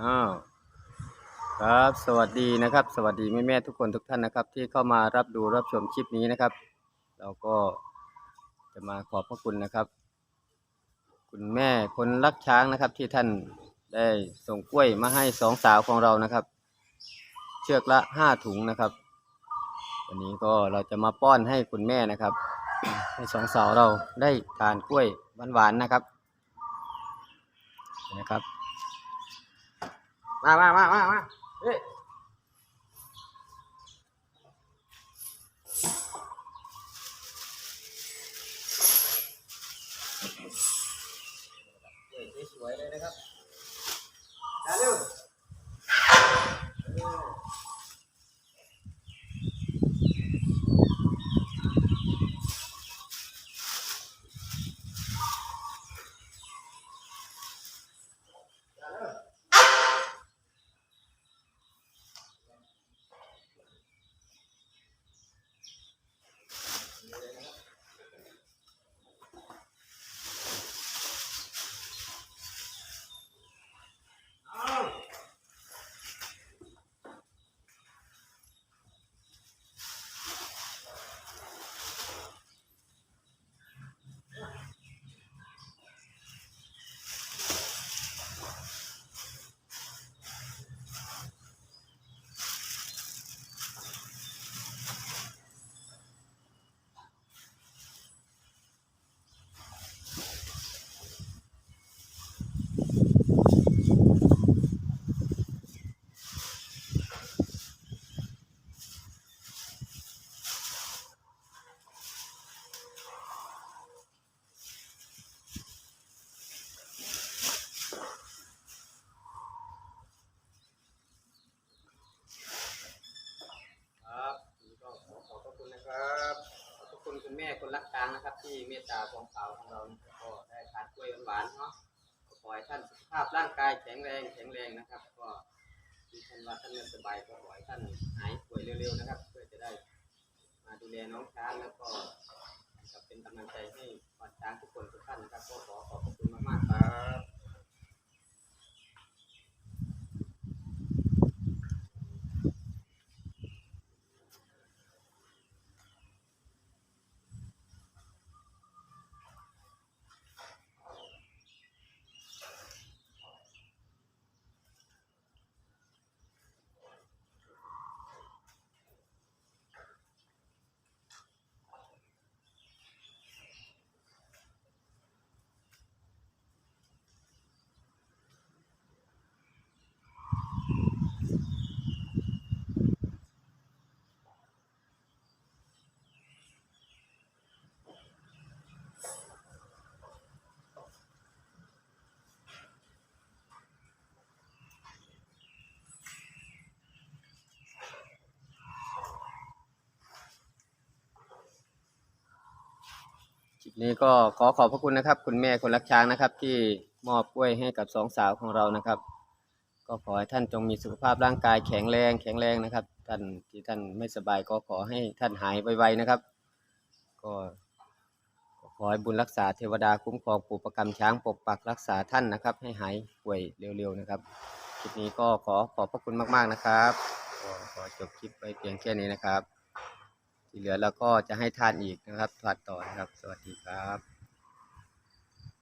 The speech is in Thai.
อ้าวครับสวัสดีนะครับ สวัสดีแม่แม่ทุกคนทุกท่านนะครับ ที่เข้ามารับดูรับชมคลิปนี้นะครับ เราก็จะมาขอบพระคุณนะครับ คุณแม่คนรักช้างนะครับ ที่ท่านได้ส่งกล้วยมาให้สองสาวของเรานะครับ เชือกละห้าถุงนะครับ วันนี้ก็เราจะมาป้อนให้คุณแม่นะครับ ให้สองสาวเราได้ทานกล้วยหวานๆนะครับนะครับ มามามามามาเฮ้ยเฮ้ยสวยๆเลยนะครับมาเร็วเออมาเร็ว ครับวันนี้ก็ขอขอบพระคุณนะครับ ขอบพระคุณคุณแม่คน รักช้างนะครับ ที่เมตตาของสาวของเราก็ได้ทานกล้วยหวานๆเนาะก็ขอให้ท่านสุขภาพร่างกายแข็งแรงแข็งแรงนะครับ ก็ที่ท่านว่าท่านไม่สบายก็ขอให้ท่านหายป่วยเร็วๆนะครับ เพื่อจะได้มาดูแลน้องช้างแล้วก็จะเป็นกำลังใจให้ควานช้างทุกคนทุกท่านนะครับก็ขอขอบคุณมากๆครับ นี้ก็ขอขอบพระคุณนะครับ คุณแม่คนรักช้างนะครับ ที่มอบกล้วยให้กับสองสาวของเรานะครับ ก็ขอให้ท่านจงมีสุขภาพร่างกายแข็งแรงแข็งแรงนะครับ ท่านที่ท่านไม่สบายก็ขอให้ท่านหายไวๆนะครับ ก็ขอให้บุญรักษาเทวดาคุ้มครองปู่ประกำช้างปกปักรักษาท่านนะครับ ให้หายป่วยเร็วๆนะครับคลิปนี้ก็ขอขอบพระคุณมากๆนะครับขอจบคลิปไปเพียงแค่นี้นะครับ ที่เหลือเราก็จะให้ทานอีกนะครับทานต่อนะครับ สวัสดีครับ